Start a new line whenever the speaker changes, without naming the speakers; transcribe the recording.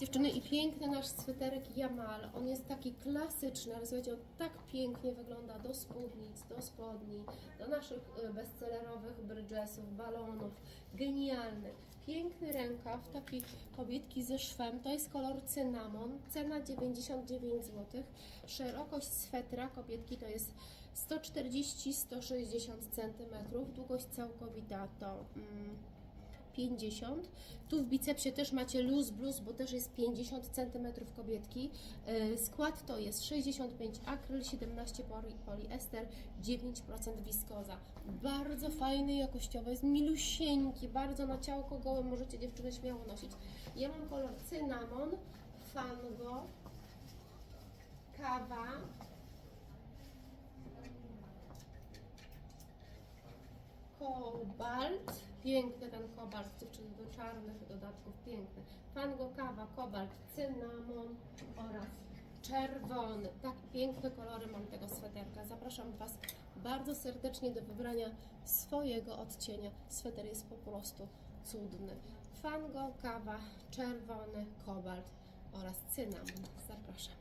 Dziewczyny, i piękny nasz sweterek Jamal. On jest taki klasyczny, ale słuchajcie, on tak pięknie wygląda do spódnic, do spodni, do naszych y, bestsellerowych bridgesów, balonów. Genialny. Piękny rękaw, taki kobietki ze szwem. To jest kolor cynamon. Cena 99 zł. Szerokość swetra kobietki to jest 140-160 cm. Długość całkowita to... Mm, 50. Tu w bicepsie też macie luz bluz, bo też jest 50 cm kobietki. Yy, Skład to jest 65 akryl, 17 poli, poliester, 9% wiskoza. Bardzo fajny, jakościowy, jest milusieńki, bardzo na ciałko gołe możecie dziewczyny śmiało nosić. Ja mam kolor cynamon, fango, kawa, Kobalt, piękny ten kobalt, dziewczyny do czarnych dodatków, piękny. Fango, kawa, kobalt, cynamon oraz czerwony. Tak piękne kolory mam tego sweterka. Zapraszam Was bardzo serdecznie do wybrania swojego odcienia. Sweter jest po prostu cudny. Fango, kawa, czerwony, kobalt oraz cynamon. Zapraszam.